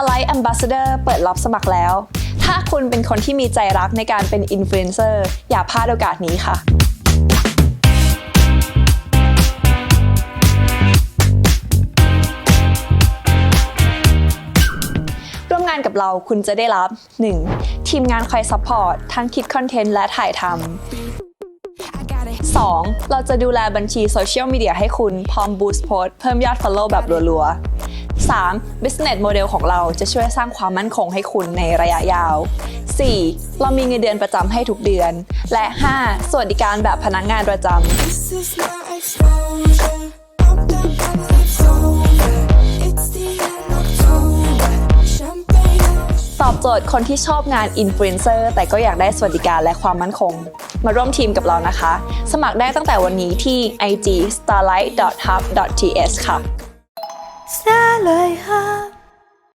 Starlight Ambassador เปิดรับสมัครแล้ว ถ้าคุณเป็นคนที่มีใจรักในการเป็นอินฟลูเอนเซอร์อย่าพลาดโอกาสนี้ค่ะร่วมงานกับเราคุณจะได้รับ 1. ทีมงานคอยซัพพอร์ตทั้งคิดคอนเทนต์และถ่ายทำ 2. เราจะดูแลบัญชีโซเชียลมีเดียให้คุณ พร้อมบูสต์โพสเพิ่มยอด Follow แบบรัวๆ 3. Business Model ของเราจะช่วยสร้างความมั่นคงให้คุณในระยะยาว 4. เรามีเงินเดือนประจำให้ทุกเดือน และ 5. สวัสดิการแบบพนักงานประจำ This is my exposure. Pop the bottle, it's over. It's the end of October. Champagne. ตอบโจทย์คนที่ชอบงานอินฟลูเอนเซอร์แต่ก็อยากได้สวัสดิการและความมั่นคง มาร่วมทีมกับเรานะคะ สมัครได้ตั้งแต่วันนี้ที่ ig starlight hub th ค่ะ Starlight Hub